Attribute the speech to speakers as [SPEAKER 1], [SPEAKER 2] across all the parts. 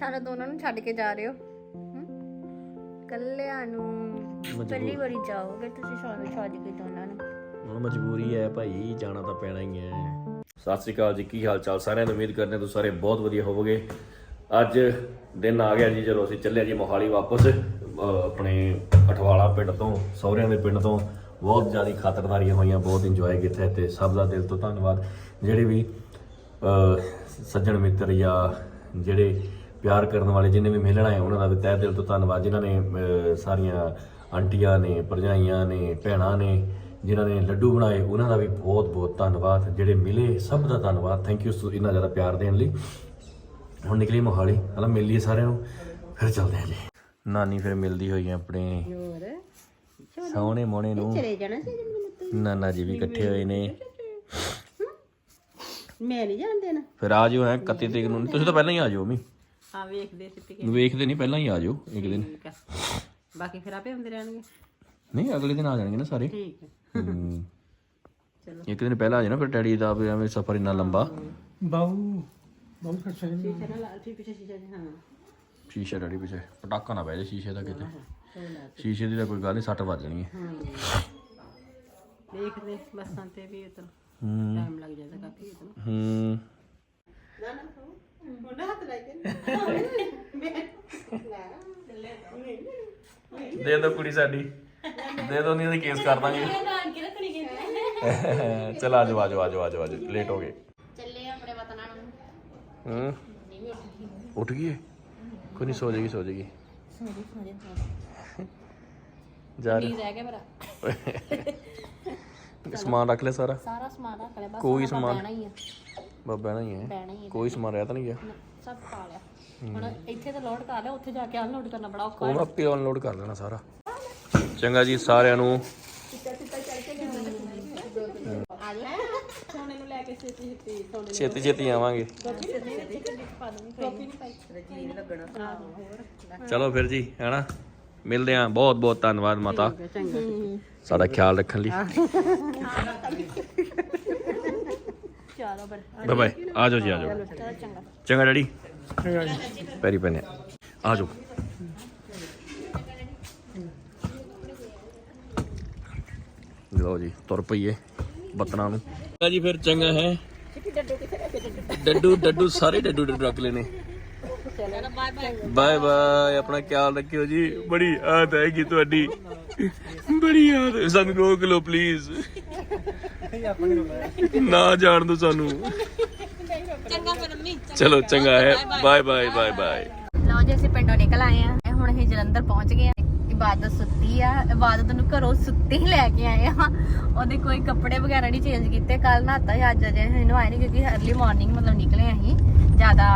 [SPEAKER 1] ਸਾਨੂੰ ਦੋਨਾਂ ਨੂੰ ਛੱਡ ਕੇ ਜਾ ਰਹੇ ਹੋ? ਹਮ? ਕੱਲਿਆਂ ਨੂੰ ਪਹਿਲੀ ਵਾਰੀ ਜਾਓਗੇ ਤੁਸੀਂ ਸਾਨੂੰ ਛੱਡ ਕੇ ਦੋਨਾਂ ਨੂੰ।
[SPEAKER 2] ਹੁਣ ਮਜਬੂਰੀ ਹੈ ਭਾਈ ਜਾਣਾ ਤਾਂ ਪੈਣਾ ਹੀ ਹੈ। ਸਤਿ ਸ੍ਰੀ ਅਕਾਲ ਜੀ ਕੀ ਹਾਲ ਚਾਲ? ਸਾਰਿਆਂ ਨੂੰ ਉਮੀਦ ਕਰਦੇ ਹਾਂ ਤੁਸੀਂ ਸਾਰੇ ਬਹੁਤ ਵਧੀਆ ਹੋਵੋਗੇ। ਅੱਜ ਦਿਨ ਆ ਗਿਆ ਜੀ ਜਦੋਂ ਅਸੀਂ ਚੱਲੇ ਜੀ ਮੋਹਾਲੀ ਵਾਪਸ ਅਹ ਆਪਣੇ ਅਠਵਾਲਾ ਪਿੰਡ ਤੋਂ ਸਹੁਰਿਆਂ ਦੇ ਪਿੰਡ ਤੋਂ। ਬਹੁਤ ਜ਼ਿਆਦਾ ਖਾਤਰਦਾਰੀਆਂ ਹੋਈਆਂ ਬਹੁਤ ਇੰਜੋਏ ਕੀਤਾ ਤੇ ਸਭ ਦਾ ਦਿਲ ਤੋਂ ਧੰਨਵਾਦ। ਜਿਹੜੇ ਵੀ ਅਹ ਸੱਜਣ ਮਿੱਤਰ ਜਾਂ ਜਿਹੜੇ ਪਿਆਰ ਕਰਨ ਵਾਲੇ ਜਿੰਨੇ ਵੀ ਮਿਲਣ ਆਏ ਉਹਨਾਂ ਦਾ ਵੀ ਤਹਿ ਦਿਲ ਤੋਂ ਧੰਨਵਾਦ। ਜਿਨ੍ਹਾਂ ਨੇ ਸਾਰੀਆਂ ਆਂਟੀਆਂ ਨੇ ਭਰਜਾਈਆਂ ਨੇ ਭੈਣਾਂ ਨੇ ਜਿਨ੍ਹਾਂ ਨੇ ਲੱਡੂ ਬਣਾਏ ਉਹਨਾਂ ਦਾ ਵੀ ਬਹੁਤ ਬਹੁਤ ਧੰਨਵਾਦ। ਜਿਹੜੇ ਮਿਲੇ ਸਭ ਦਾ ਧੰਨਵਾਦ। ਥੈਂਕ ਯੂ ਇੰਨਾ ਜ਼ਿਆਦਾ ਪਿਆਰ ਦੇਣ ਲਈ। ਹੁਣ ਨਿਕਲੀ ਮੋਹਾਲੀ। ਹਲਾ ਮਿਲ ਲਈਏ ਸਾਰਿਆਂ ਨੂੰ ਫਿਰ ਚੱਲਦੇ ਹਾਂ ਜੀ। ਨਾਨੀ ਫਿਰ ਮਿਲਦੀ ਹੋਈ ਹੈ ਆਪਣੇ ਸੋਹਣੇ ਮੋਹਣੇ ਨੂੰ।
[SPEAKER 1] ਚਲੇ ਜਾਣਾ ਸੀ
[SPEAKER 2] ਨਾਨਾ ਜੀ ਵੀ ਇਕੱਠੇ ਹੋਏ ਨੇ।
[SPEAKER 1] ਮੈਂ ਨਹੀਂ ਜਾਣ ਦੇਣਾ।
[SPEAKER 2] ਫਿਰ ਆ ਜਿਓ ਹੈ 31 ਤਰੀਕ ਨੂੰ। ਤੁਸੀਂ ਤਾਂ ਪਹਿਲਾਂ ਹੀ ਆ ਜਾਓ ਮੀ
[SPEAKER 3] ਹਾਂ ਵੇਖਦੇ ਸੀ ਤੇ
[SPEAKER 2] ਵੇਖਦੇ ਨਹੀਂ ਪਹਿਲਾਂ ਹੀ ਆ ਜਾਓ ਇੱਕ ਦਿਨ।
[SPEAKER 3] ਠੀਕ ਆ। ਬਾਕੀ ਫਿਰ ਆਪੇ ਹੁੰਦੇ ਰਹਿਣਗੇ।
[SPEAKER 2] ਨਹੀਂ ਅਗਲੇ ਦਿਨ ਆ ਜਾਣਗੇ ਨਾ ਸਾਰੇ।
[SPEAKER 3] ਠੀਕ ਹੈ।
[SPEAKER 2] ਹਮ।
[SPEAKER 3] ਚਲੋ।
[SPEAKER 2] ਇੱਕ ਦਿਨ ਪਹਿਲਾਂ ਆ ਜਾਣਾ ਫਿਰ ਡੈਡੀ ਦਾ ਵੀ ਐਵੇਂ ਸਫ਼ਰ ਇੰਨਾ ਲੰਬਾ।
[SPEAKER 4] ਬਾਉ ਬਾਉ ਖਰਚਾ ਨਹੀਂ
[SPEAKER 3] ਸ਼ੀਸ਼ਾ ਨਾਲ ਠੀਕ ਪਿੱਛੇ ਸ਼ੀਸ਼ਾ ਜੀ ਹਾਂ।
[SPEAKER 2] ਸ਼ੀਸ਼ੇ ਡੈਡੀ ਪਿੱਛੇ ਪਟਾਕਾ ਨਾ ਪੈ ਜਾਏ ਸ਼ੀਸ਼ੇ ਦਾ ਕਿਤੇ। ਸ਼ੀਸ਼ੇ ਦੀ ਤਾਂ ਕੋਈ ਗੱਲ ਨਹੀਂ ਸੱਟ ਵੱਜ ਜਾਣੀ ਹੈ।
[SPEAKER 3] ਦੇਖਦੇ ਬੱਸਾਂ ਤੇ ਵੀ ਉਤਰ
[SPEAKER 2] ਹੂੰ।
[SPEAKER 3] ਟਾਈਮ ਲੱਗ ਜਾਂਦਾ ਕਾਫੀ ਉਤਰ
[SPEAKER 2] ਹੂੰ।
[SPEAKER 3] ਉਹਨਾਂ ਹੱਥ ਲਾਈ ਕੇ
[SPEAKER 2] ਦੇ ਦੋ ਕੁੜੀ ਸਾਡੀ। ਦੇ ਦੋ ਨਹੀਂ ਤਾਂ ਕੇਸ ਕਰ ਦਾਂਗੇ। ਚਲ ਆ ਜਾਓ ਆ ਜਾਓ ਆ ਜਾਓ ਆ ਜਾਓ ਆ ਜਾਓ। ਲੇਟ ਹੋ ਗਏ।
[SPEAKER 1] ਚੱਲੇ ਆਪਣੇ ਵਤਨਾਂ ਨੂੰ।
[SPEAKER 2] ਹੂੰ ਉੱਠ ਗਈ। ਹੈ? ਕੋਈ ਨਹੀਂ ਸੋ ਜਾਏਗੀ ਸੋ ਜਾਏਗੀ। ਜਾ ਰਹੇ।
[SPEAKER 1] ਰਹਿ ਗਿਆ ਮੇਰਾ।
[SPEAKER 2] ਸਮਾਨ ਰੱਖ ਲੈ ਸਾਰਾ।
[SPEAKER 1] ਸਾਰਾ ਸਮਾਨ ਰੱਖ ਲਿਆ ਬਸ
[SPEAKER 2] ਕੋਈ
[SPEAKER 1] ਹੁਣ
[SPEAKER 2] ਸਮਾਨ-
[SPEAKER 1] ਬਹਿਣਾ ਹੀ
[SPEAKER 2] ਹੀ। ਹੈ
[SPEAKER 1] ਹੀ
[SPEAKER 2] ਕੋਈ ਸਮਾਨ ਰਹਿ ਤਾਂ ਨਹੀਂ ਗਿਆ।
[SPEAKER 1] ਸਭ ਪਾ ਲਿਆ। ਹੁਣ ਇੱਥੇ ਤਾਂ ਲੋਡ ਕਰ ਲਿਆ ਉੱਥੇ ਜਾ ਕੇ ਅਨਲੋਡ ਕਰਨਾ ਬੜਾ ਔਖਾ
[SPEAKER 2] ਉਹ ਮੈਂ ਆਪੇ ਅਨਲੋਡ ਕਰ ਲੈਣਾ ਸਾਰਾ। ਚੰਗਾ ਜੀ ਸਾਰਿਆਂ ਨੂੰ।
[SPEAKER 3] ਸੋਨੇ ਨੂੰ ਲੈ ਕੇ ਛੇਤੀ ਛੇਤੀ ਸੋਨੇ
[SPEAKER 2] ਛੇਤੀ ਛੇਤੀ ਆਵਾਂਗੇ।
[SPEAKER 3] ਰਜੀਨ ਲੱਗਣਾ ਹੋਰ
[SPEAKER 2] ਚਲੋ ਫਿਰ ਜੀ ਹੈਨਾ? ਮਿਲਦੇ ਆਂ ਬਹੁਤ ਬਹੁਤ ਧੰਨਵਾਦ ਮਾਤਾ। ਸਾਡਾ ਖਿਆਲ ਰੱਖਣ ਲਈ।
[SPEAKER 1] ਚਲੋ ਫਿਰ
[SPEAKER 2] ਬਾਏ ਬਾਏ। ਆ ਜਾਓ ਜੀ ਆ ਜਾਓ।
[SPEAKER 1] ਚਲੋ ਚੰਗਾ।
[SPEAKER 2] ਚੰਗਾ ਡੈਡੀ। ਪੈਰੀ ਪੈਨੇ ਆ। ਜਾਓ। ਲਓ ਜੀ ਤੁਰ ਪਈਏ ਬਤਨਾ ਨੂੰ। ਚੰਗਾ ਜੀ ਫਿਰ ਚੰਗਾ ਹੈ। ਡੱਡੂ ਡੱਡੂ ਸਾਰੇ ਡੱਡੂ ਡੱਡੂ ਰੱਖ ਲੈਨੇ। ਬਾਏ ਬਾਏ ਆਪਣਾ ਖਿਆਲ ਰੱਖਿਓ ਜੀ। ਬੜੀ ਆਦਤ ਹੈਗੀ ਤੁਹਾਡੀ। ਬੜੀ ਆਦਤ। ਸਾਨੂੰ ਰੋਕ ਲਓ ਪਲੀਜ਼ ਨਾ ਜਾਣ ਦੋ ਸਾਨੂੰ।
[SPEAKER 1] ਚੰਗਾ ਫਿਰ ਮੰਮੀ
[SPEAKER 2] ਚਲੋ ਚੰਗਾ ਹੈ। ਬਾਏ ਬਾਏ ਬਾਏ ਬਾਏ
[SPEAKER 1] ਲਓ ਜੀ ਅਸੀਂ ਪਿੰਡੋਂ ਨਿਕਲ ਆਏ ਆ ਹੁਣ ਅਸੀਂ ਜਲੰਧਰ ਪਹੁੰਚ ਗਏ ਆ ਇਬਾਦਤ ਸੁੱਤੀ ਆ। ਇਬਾਦਤ ਨੂੰ ਘਰੋਂ ਸੁੱਤੀ ਹੀ ਲੈ ਕੇ ਆਏ ਆ ਉਹਦੇ ਕੋਈ ਕੱਪੜੇ ਵਗੈਰਾ ਨਹੀਂ ਚੇਂਜ ਕੀਤੇ। ਕੱਲ ਨਹਾਤਾ ਸੀ ਅੱਜ ਅਜੇ ਇਹਨੂੰ ਆਏ ਨਹੀਂ ਕਿਉਂਕਿ ਅਰਲੀ ਮਾਰਨਿੰਗ ਮਤਲਬ ਨਿਕਲੇ ਅਸੀਂ। ਜ਼ਿਆਦਾ